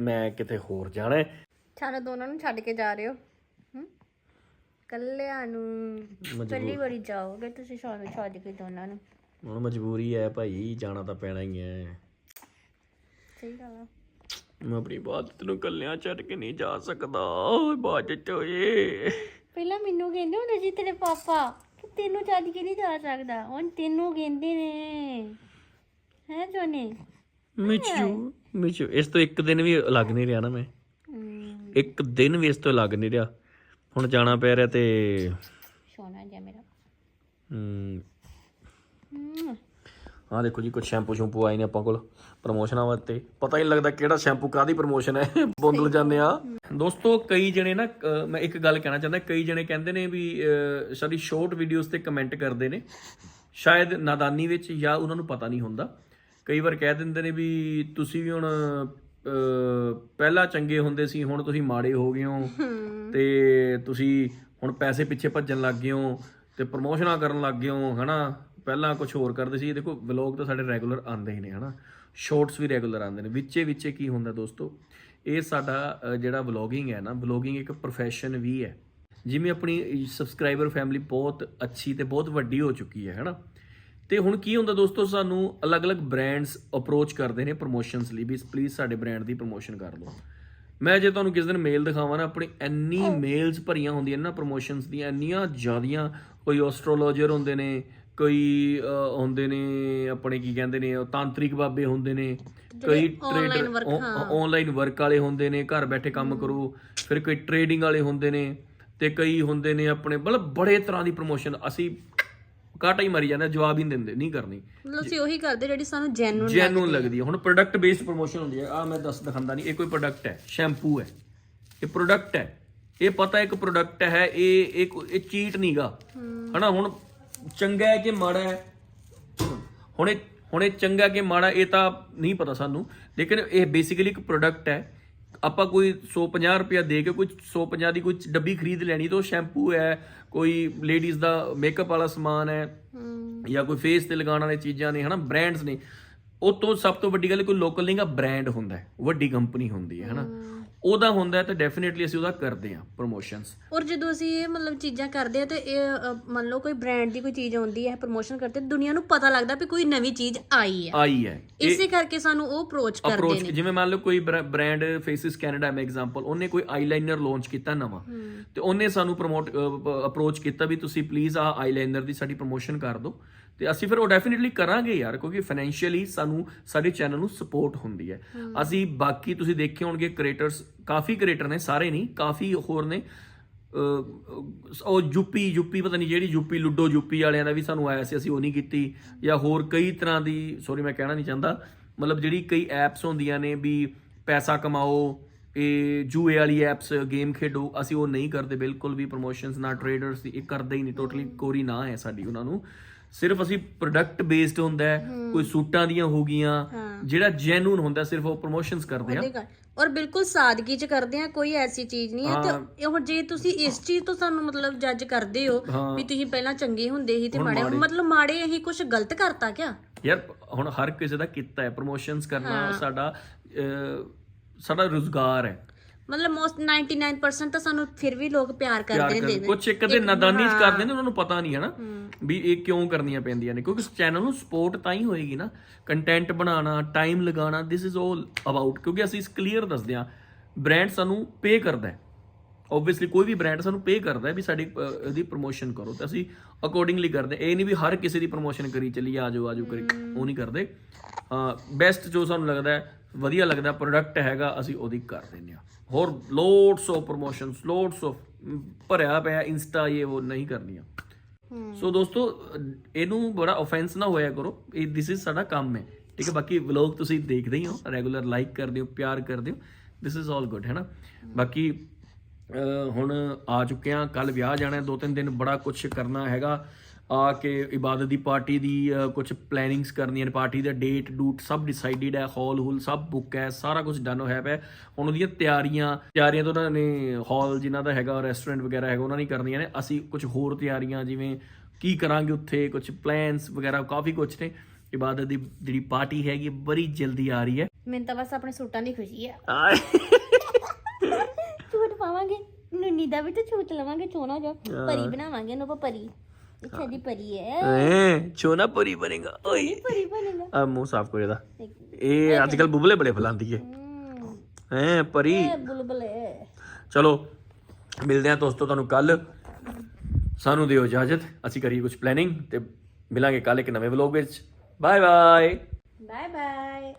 [SPEAKER 2] ਮੈਂ ਕਿਤੇ ਹੋਰ ਜਾਣਾ ਹੈ।
[SPEAKER 1] ਦੋਨਾਂ ਨੂੰ ਛੱਡ ਕੇ ਜਾ ਰਹੇ ਹੋ। ਹੂੰ ਕੱਲਿਆਂ ਨੂੰ। ਪਹਿਲੀ ਵਾਰੀ ਜਾਓਗੇ ਤੁਸੀਂ ਸਾਨੂੰ ਛੱਡ ਕੇ ਦੋਨਾਂ ਨੂੰ।
[SPEAKER 2] ਹੁਣ ਮਜਬੂਰੀ ਹੈ ਭਾਈ ਜਾਣਾ ਤਾਂ ਪੈਣਾ ਹੀ ਹੈ।
[SPEAKER 1] ਸਹੀ ਗੱਲ ਆ।
[SPEAKER 2] ਮੈਂ ਆਪਣੀ ਬਾਤ ਨੂੰ ਕੱਲਿਆਂ ਛੱਡ ਕੇ ਨਹੀਂ ਜਾ ਸਕਦਾ। ਓਏ ਬਾਤ ਚੋਏ।
[SPEAKER 1] ਪਹਿਲਾਂ ਮੈਨੂੰ ਕਹਿੰਦੇ ਹੁੰਦੇ ਸੀ ਤੇਰੇ ਪਾਪਾ ਕਿ ਤੈਨੂੰ ਛੱਡ ਕੇ ਨਹੀਂ ਜਾ ਸਕਦਾ। ਹੁਣ ਤੈਨੂੰ ਕਹਿੰਦੇ ਨੇ। ਹੈ ਜੋਨੇ?
[SPEAKER 2] ਮਿਚੂ ਮਿਚੂ ਇਸ ਤੋਂ ਇੱਕ ਦਿਨ ਵੀ ਲੱਗ ਨਹੀਂ ਰਿਹਾ ਨਾ ਮੈਂ। ਇੱਕ ਦਿਨ ਵੀ ਇਸ ਤੋਂ ਲੱਗ ਨਹੀਂ ਰਿਹਾ। ਹੁਣ ਜਾਣਾ ਪੈ ਰਿਹਾ ਤੇ
[SPEAKER 1] ਸੋਨਾ ਜਿਹਾ ਮੇਰਾ। ਹੂੰ।
[SPEAKER 2] ਦੇਖੋ ਜੀ ਕੁਝ ਸ਼ੈਂਪੂ ਸ਼ੈਂਪੂ ਆਏ ਨੇ ਆਪਾਂ ਕੋਲ। ਪ੍ਰਮੋਸ਼ਨਾਂ ਵਾਸਤੇ ਪਤਾ ਹੀ ਨਹੀਂ ਲੱਗਦਾ ਕਿਹੜਾ ਸ਼ੈਂਪੂ ਕਾਦੀ ਪ੍ਰਮੋਸ਼ਨ ਹੈ ਬੁੰਦਲ ਜਾਂਦੇ ਆ। ਦੋਸਤੋ ਕਈ ਜਣੇ ਨਾ ਮੈਂ ਇੱਕ ਗੱਲ ਕਹਿਣਾ ਚਾਹੁੰਦਾ ਕਈ ਜਣੇ ਕਹਿੰਦੇ ਨੇ ਵੀ ਸਾਡੀ ਸ਼ਾਰਟ ਵੀਡੀਓਜ਼ ਤੇ ਕਮੈਂਟ ਕਰਦੇ ਨੇ। ਸ਼ਾਇਦ ਨਾਦਾਨੀ ਵਿੱਚ ਜਾਂ ਉਹਨਾਂ ਨੂੰ ਪਤਾ ਨਹੀਂ ਹੁੰਦਾ। ਕਈ ਵਾਰ ਕਹਿ ਦਿੰਦੇ ਨੇ ਵੀ ਤੁਸੀਂ ਵੀ ਹੁਣ ਪਹਿਲਾਂ ਚੰਗੇ ਹੁੰਦੇ ਸੀ ਹੁਣ ਤੁਸੀਂ ਮਾੜੇ ਹੋ ਗਏ ਹੋ। ਤੇ ਤੁਸੀਂ ਹੁਣ ਪੈਸੇ ਪਿੱਛੇ ਭੱਜਣ ਲੱਗ ਗਏ ਹੋ ਤੇ ਪ੍ਰਮੋਸ਼ਨਾਂ ਕਰਨ ਲੱਗ ਗਏ ਹੋ ਹਨਾ? ਪਹਿਲਾਂ ਕੁਝ ਹੋਰ ਕਰਦੇ ਸੀ। ਦੇਖੋ ਵਲੌਗ ਤਾਂ ਸਾਡੇ ਰੈਗੂਲਰ ਆਉਂਦੇ ਹੀ ਨੇ ਹਨਾ? ਸ਼ਾਰਟਸ ਵੀ ਰੈਗੂਲਰ ਆਉਂਦੇ ਨੇ। ਵਿੱਚੇ ਵਿੱਚੇ ਕੀ ਹੁੰਦਾ ਦੋਸਤੋ? ਇਹ ਸਾਡਾ ਜਿਹੜਾ ਵਲੌਗਿੰਗ ਹੈ ਨਾ ਵਲੌਗਿੰਗ ਇੱਕ ਪ੍ਰੋਫੈਸ਼ਨ ਵੀ ਹੈ। ਜਿਵੇਂ ਆਪਣੀ ਸਬਸਕ੍ਰਾਈਬਰ ਫੈਮਿਲੀ ਬਹੁਤ ਅੱਛੀ ਤੇ ਬਹੁਤ ਵੱਡੀ ਹੋ ਚੁੱਕੀ ਹੈ ਹਨਾ? ਤੇ ਹੁਣ ਕੀ ਹੁੰਦਾ ਦੋਸਤੋ? ਸਾਨੂੰ ਅਲੱਗ-ਅਲੱਗ ਬ੍ਰਾਂਡਸ ਅਪਰੋਚ ਕਰਦੇ ਨੇ ਪ੍ਰੋਮੋਸ਼ਨਸ ਲਈ ਵੀ। ਪਲੀਜ਼ ਸਾਡੇ ਬ੍ਰਾਂਡ ਦੀ ਪ੍ਰੋਮੋਸ਼ਨ ਕਰ ਦਿਓ। ਮੈਂ ਜੇ ਤੁਹਾਨੂੰ ਕਿਸੇ ਦਿਨ ਮੇਲ ਦਿਖਾਵਾਂ ਨਾ ਆਪਣੀ ਇੰਨੀ ਮੇਲਸ ਭਰੀਆਂ ਹੁੰਦੀਆਂ ਨੇ ਨਾ ਪ੍ਰੋਮੋਸ਼ਨਸ ਦੀਆਂ ਇੰਨੀਆਂ ਜ਼ਿਆਦੀਆਂ ਕੋਈ ਐਸਟ੍ਰੋਲੋਜਰ ਹੁੰਦੇ ਨੇ ਕੋਈ ਹੁੰਦੇ ਨੇ ਆਪਣੇ ਕੀ ਕਹਿੰਦੇ ਨੇ ਉਹ ਤਾਂਤਰਿਕ ਬਾਬੇ ਹੁੰਦੇ ਨੇ ਕਈ ਟ੍ਰੇਡਰ ਆਨਲਾਈਨ ਵਰਕ ਵਾਲੇ ਹੁੰਦੇ ਨੇ ਘਰ ਬੈਠੇ ਕੰਮ ਕਰੋ ਫਿਰ ਕੋਈ ਟ੍ਰੇਡਿੰਗ ਵਾਲੇ ਹੁੰਦੇ ਨੇ ਤੇ ਕਈ ਹੁੰਦੇ ਨੇ ਆਪਣੇ ਮਤਲਬ ਬੜੇ ਤਰ੍ਹਾਂ ਦੀ ਪ੍ਰੋਮੋਸ਼ਨ ਅਸੀਂ ਕਾਟਾ ਹੀ ਮਾਰੀ ਜਾਂਦੇ ਜਵਾਬ ਹੀ ਨਹੀਂ ਦਿੰਦੇ ਨਹੀਂ ਕਰਨੀ।
[SPEAKER 1] ਮਤਲਬ ਅਸੀਂ ਉਹੀ ਕਰਦੇ ਜਿਹੜੀ ਸਾਨੂੰ ਜੈਨੂਨ
[SPEAKER 2] ਜੈਨੂਨ ਲੱਗਦੀ ਹੈ। ਹੁਣ ਪ੍ਰੋਡਕਟ ਬੇਸਡ ਪ੍ਰੋਮੋਸ਼ਨ ਹੁੰਦੀ ਹੈ। ਆ ਮੈਂ ਦੱਸ ਦਿਖਾਉਂਦਾ ਨਹੀਂ ਇਹ ਕੋਈ ਪ੍ਰੋਡਕਟ ਹੈ ਸ਼ੈਂਪੂ ਹੈ। ਇਹ ਪ੍ਰੋਡਕਟ ਹੈ। ਇਹ ਪਤਾ ਇੱਕ ਪ੍ਰੋਡਕਟ ਹੈ ਇਹ ਇਹ ਚੀਟ ਨਹੀਂਗਾ ਹਨਾ ਹੁਣ ਚੰਗਾ ਹੈ ਕਿ ਮਾੜਾ ਹੈ? ਹੁਣ ਇਹ ਹੁਣ ਇਹ ਚੰਗਾ ਕਿ ਮਾੜਾ ਇਹ ਤਾਂ ਨਹੀਂ ਪਤਾ ਸਾਨੂੰ। ਲੇਕਿਨ ਇਹ ਬੇਸਿਕਲੀ ਇੱਕ ਪ੍ਰੋਡਕਟ ਹੈ। ਆਪਾਂ ਕੋਈ 150 ਰੁਪਇਆ ਦੇ ਕੇ ਕੋਈ 150 ਦੀ ਕੋਈ ਡੱਬੀ ਖਰੀਦ ਲੈਣੀ ਤਾਂ ਉਹ ਸ਼ੈਂਪੂ ਹੈ ਕੋਈ ਲੇਡੀਜ਼ ਦਾ ਮੇਕਅਪ ਵਾਲਾ ਸਮਾਨ ਹੈ ਜਾਂ ਕੋਈ ਫੇਸ ਤੇ ਲਗਾਉਣ ਵਾਲੀ ਚੀਜ਼ਾਂ ਨੇ ਹਨਾ ਬ੍ਰਾਂਡਸ ਨੇ। ਉਹ ਤੋਂ ਸਭ ਤੋਂ ਵੱਡੀ ਗੱਲ ਕੋਈ ਲੋਕਲ ਨਹੀਂਗਾ ਬ੍ਰਾਂਡ ਹੁੰਦਾ ਹੈ। ਵੱਡੀ ਕੰਪਨੀ ਹੁੰਦੀ ਹੈ ਹਨਾ। ਉਹਦਾ ਹੁੰਦਾ ਤਾਂ ਡੈਫੀਨਿਟਲੀ ਅਸੀਂ ਉਹਦਾ ਕਰਦੇ ਹਾਂ ਪ੍ਰੋਮੋਸ਼ਨਸ
[SPEAKER 1] ਔਰ ਜਦੋਂ ਅਸੀਂ ਇਹ ਮਤਲਬ ਚੀਜ਼ਾਂ ਕਰਦੇ ਆ ਤੇ ਇਹ ਅ, ਮੰਨ ਲਓ ਕੋਈ ਬ੍ਰਾਂਡ ਦੀ ਕੋਈ ਚੀਜ਼ ਆਉਂਦੀ ਹੈ ਪ੍ਰੋਮੋਸ਼ਨ ਕਰਦੇ ਦੁਨੀਆ ਨੂੰ ਪਤਾ ਲੱਗਦਾ ਵੀ ਕੋਈ ਨਵੀਂ ਚੀਜ਼ ਆਈ ਹੈ।
[SPEAKER 2] ਆਈ ਹੈ।
[SPEAKER 1] ਇਸੇ ਕਰਕੇ ਸਾਨੂੰ ਉਹ ਅਪਰੋਚ ਕਰਦੇ
[SPEAKER 2] ਅਪਰੋਚ
[SPEAKER 1] ਨੇ।
[SPEAKER 2] ਜਿਵੇਂ ਮੰਨ ਲਓ ਕੋਈ ਬ੍ਰਾਂਡ ਫੇਸਿਸ ਕੈਨੇਡਾ ਮੈਂ ਐਗਜ਼ਾਮਪਲ ਉਹਨੇ ਕੋਈ ਆਈਲਾਈਨਰ ਲਾਂਚ ਕੀਤਾ ਨਵਾਂ। ਤੇ ਉਹਨੇ ਸਾਨੂੰ ਪ੍ਰਮੋਟ ਅਪਰੋਚ ਕੀਤਾ ਵੀ ਤੁਸੀਂ ਪਲੀਜ਼ ਆ ਆਈਲਾਈਨਰ ਦੀ ਸਾਡੀ ਪ੍ਰੋਮੋਸ਼ਨ ਕਰ ਦਿਓ। ਤੇ ਅਸੀਂ ਫਿਰ ਉਹ ਡੈਫੀਨਿਟਲੀ ਕਰਾਂਗੇ ਯਾਰ ਕਿਉਂਕਿ ਫਾਈਨੈਂਸ਼ੀਅਲੀ ਸਾਨੂੰ ਸਾਡੇ ਚੈਨਲ ਨੂੰ ਸਪੋਰਟ ਹੁੰਦੀ ਹੈ। ਅਸੀਂ ਬਾਕੀ ਤੁਸੀਂ ਦੇਖੇ ਹੋਣਗੇ ਕ੍ਰੀਏਟਰਸ ਕਾਫੀ ਕ੍ਰੀਏਟਰ ਨੇ ਸਾਰੇ ਨਹੀਂ ਕਾਫੀ ਹੋਰ ਨੇ। ਉਹ ਯੂਪੀ ਯੂਪੀ ਪਤਾ ਨਹੀਂ ਜਿਹੜੀ ਯੂਪੀ ਲੁੱਡੋ ਯੂਪੀ ਵਾਲਿਆਂ ਦਾ ਵੀ ਸਾਨੂੰ ਆਇਆ ਸੀ ਅਸੀਂ ਉਹ ਨਹੀਂ ਕੀਤੀ। ਜਾਂ ਹੋਰ ਕਈ ਤਰ੍ਹਾਂ ਦੀ ਸੌਰੀ ਮੈਂ ਕਹਿਣਾ ਨਹੀਂ ਚਾਹੁੰਦਾ ਮਤਲਬ ਜਿਹੜੀ ਕਈ ਐਪਸ ਹੁੰਦੀਆਂ ਨੇ ਵੀ ਪੈਸਾ ਕਮਾਓ ਇਹ ਜੂਏ ਵਾਲੀ ਐਪਸ ਗੇਮ ਖੇਡੋ ਅਸੀਂ ਉਹ ਨਹੀਂ ਕਰਦੇ ਬਿਲਕੁਲ ਵੀ ਪ੍ਰੋਮੋਸ਼ਨਸ ਨਾ ਟ੍ਰੇਡਰਸ ਦੀ ਇਹ ਕਰਦੇ ਹੀ ਨਹੀਂ ਟੋਟਲੀ ਕੋਰੀ ਨਾ ਹੈ ਸਾਡੀ ਉਹਨਾਂ ਨੂੰ। ਸਿਰਫ ਅਸੀਂ ਪ੍ਰੋਡਕਟ ਬੇਸਡ ਹੁੰਦਾ ਹੈ ਕੋਈ ਸੂਟਾਂ ਦੀਆਂ ਹੋ ਗਈਆਂ ਜਿਹੜਾ ਜੈਨੂਨ ਹੁੰਦਾ ਸਿਰਫ ਉਹ ਪ੍ਰੋਮੋਸ਼ਨਸ ਕਰਦੇ ਆ।
[SPEAKER 1] ਔਰ ਬਿਲਕੁਲ ਸਾਦਗੀ ਚ ਕਰਦੇ ਆ ਕੋਈ ਐਸੀ ਚੀਜ਼ ਨਹੀਂ ਹੈ ਤੇ ਉਹ ਜੇ ਤੁਸੀਂ ਇਸ ਚੀਜ਼ ਤੋਂ ਸਾਨੂੰ ਮਤਲਬ ਜੱਜ ਕਰਦੇ ਹੋ ਵੀ ਤੁਸੀਂ ਪਹਿਲਾਂ ਚੰਗੇ ਹੁੰਦੇ ਸੀ ਤੇ ਮਾੜੇ ਮਤਲਬ ਮਾੜੇ ਅਸੀਂ ਕੁਝ ਗਲਤ ਕਰਤਾ ਕਿਆ?
[SPEAKER 2] ਯਾਰ ਹੁਣ ਹਰ ਕਿਸੇ ਦਾ ਕੀਤਾ ਹੈ ਪ੍ਰੋਮੋਸ਼ਨਸ ਕਰਨਾ ਸਾਡਾ ਸਾਡਾ ਰੋਜ਼ਗਾਰ ਹੈ।
[SPEAKER 1] ਮਤਲਬ ਮੋਸਟ 99% ਤਾਂ ਸਾਨੂੰ ਫਿਰ ਵੀ ਲੋਕ ਪਿਆਰ ਕਰਦੇ ਨੇ
[SPEAKER 2] ਕੁਝ ਇੱਕ ਦੇ ਨਦਾਨੀ ਚ ਕਰਦੇ ਨੇ ਉਹਨਾਂ ਨੂੰ ਪਤਾ ਨਹੀਂ ਹੈ ਨਾ ਵੀ ਇਹ ਕਿਉਂ ਕਰਨੀਆਂ ਪੈਂਦੀਆਂ ਨੇ। ਕਿਉਂਕਿ ਚੈਨਲ ਨੂੰ ਸਪੋਰਟ ਤਾਂ ਹੀ ਹੋਏਗੀ ਨਾ। ਕੰਟੈਂਟ ਬਣਾਉਣਾ ਟਾਈਮ ਲਗਾਉਣਾ ਥਿਸ ਇਜ਼ 올 ਅਬਾਊਟ ਕਿਉਂਕਿ ਅਸੀਂ ਇਸ ਕਲੀਅਰ ਦੱਸਦੇ ਹਾਂ ਬ੍ਰਾਂਡ ਸਾਨੂੰ ਪੇ ਕਰਦਾ ਹੈ। ਆਬਵੀਅਸਲੀ ਕੋਈ ਵੀ ਬ੍ਰਾਂਡ ਸਾਨੂੰ ਪੇ ਕਰਦਾ ਹੈ ਵੀ ਸਾਡੀ ਇਹਦੀ ਪ੍ਰੋਮੋਸ਼ਨ ਕਰੋ। ਤੇ ਅਸੀਂ ਅਕੋਰਡਿੰਗਲੀ ਕਰਦੇ। ਇਹ ਨਹੀਂ ਵੀ ਹਰ ਕਿਸੇ ਦੀ ਪ੍ਰੋਮੋਸ਼ਨ ਕਰੀ ਚੱਲੀ ਆਜੋ ਆਜੋ ਕਰੀ। ਉਹ ਨਹੀਂ ਕਰਦੇ। ਬੈਸਟ ਜੋ ਸਾਨੂੰ ਲੱਗਦਾ ਹੈ ਵਧੀਆ ਲੱਗਦਾ ਪ੍ਰੋਡਕਟ ਹੈਗਾ ਅਸੀਂ ਉਹਦੀ ਕਰ ਦਿੰਦੇ ਹਾਂ। ਹੋਰ loads of promotions loads of ਭਰਿਆ ਪਿਆ ਇੰਸਟਾ ਇਹ ਉਹ ਨਹੀਂ ਕਰਨੀਆਂ। ਸੋ ਦੋਸਤੋ ਇਹਨੂੰ ਬੜਾ ਆਫੈਂਸ ਨਾ ਹੋਇਆ ਕਰੋ ਇਹ ਦਿਸ ਇਜ਼ ਸਾਡਾ ਕੰਮ ਹੈ। ਠੀਕ ਹੈ ਬਾਕੀ ਵਲੌਗ ਤੁਸੀਂ ਦੇਖਦੇ ਹੀ ਹੋ ਰੈਗੂਲਰ ਲਾਈਕ ਕਰਦੇ ਹੋ ਪਿਆਰ ਕਰਦੇ ਹੋ ਦਿਸ ਇਜ਼ ਆਲ ਗੁੱਡ ਹੈ ਨਾ? ਬਾਕੀ ਹੁਣ ਆ ਚੁੱਕੇ ਆ ਕੱਲ ਵਿਆਹ ਜਾਣਾ ਦੋ ਤਿੰਨ ਦਿਨ ਬੜਾ ਕੁਝ ਕਰਨਾ ਹੈਗਾ। ਆ ਕੇ ਇਬਾਦਤ ਦੀ ਪਾਰਟੀ ਦੀ ਕੁਝ ਪਲੈਨਿੰਗਸ ਕਰਨੀਆਂ ਨੇ ਪਾਰਟੀ ਦਾ ਡੇਟ ਡੂਟ ਸਭ ਡਿਸਾਈਡਡ ਹੈ ਹਾਲ ਹੂਲ ਸਭ ਬੁੱਕ ਹੈ ਸਾਰਾ ਕੁਝ ਡਨ ਹੋਇਆ ਪਿਆ। ਹੈ। ਹੁਣ ਉਹਦੀਆਂ ਤਿਆਰੀਆਂ ਤਿਆਰੀਆਂ ਤਾਂ ਉਹਨਾਂ ਨੇ ਹਾਲ ਜਿਨ੍ਹਾਂ ਦਾ ਹੈਗਾ ਰੈਸਟੋਰੈਂਟ ਵਗੈਰਾ ਹੈਗਾ ਉਹਨਾਂ ਨੇ ਕਰਨੀਆਂ ਨੇ। ਅਸੀਂ ਕੁਝ ਹੋਰ ਤਿਆਰੀਆਂ ਜਿਵੇਂ ਕੀ ਕਰਾਂਗੇ ਉੱਥੇ ਕੁਝ ਪਲਾਨਸ ਵਗੈਰਾ ਕਾਫੀ ਕੁਝ ਨੇ। ਇਬਾਦਤ ਦੀ ਜਿਹੜੀ ਪਾਰਟੀ ਹੈਗੀ ਬੜੀ ਜਲਦੀ ਆ ਰਹੀ ਹੈ।
[SPEAKER 1] ਮੈਨੂੰ ਤਾਂ ਬਸ ਆਪਣੇ ਸੂਟਾਂ ਦੀ ਖੁਸ਼ੀ
[SPEAKER 2] ਆਏ।
[SPEAKER 1] ਝੂਟ ਪਾਵਾਂਗੇ ਨੁੰਨੀ ਦਾ ਵੀ ਤਾਂ ਝੂਟ ਲਵਾਂਗੇ ਚੋਣਾ ਜਾ ਪਰੀ ਬਣਾਵਾਂਗੇ ਆਪਾਂ ਪਰੀ।
[SPEAKER 2] ਆ ਇਹਦਾ। ਇਹ ਅੱਜ ਕੱਲ ਬੁਬਲੇ ਬੜੇ ਫਲਾਉਂਦੀ ਏ ਐ ਪਰੀ।
[SPEAKER 1] ਇਹ ਬੁਲਬੁਲੇ।
[SPEAKER 2] ਚਲੋ ਮਿਲਦੇ ਹਾਂ ਦੋਸਤੋ ਤੁਹਾਨੂੰ ਕੱਲ ਸਾਨੂੰ ਦਿਓ ਇਜਾਜ਼ਤ। ਅਸੀਂ ਕਰੀਏ ਕੁਝ ਪਲੈਨਿੰਗ ਤੇ ਮਿਲਾਂਗੇ ਕੱਲ ਇੱਕ ਨਵੇਂ ਵਲੌਗ ਵਿੱਚ। Bye bye
[SPEAKER 1] bye bye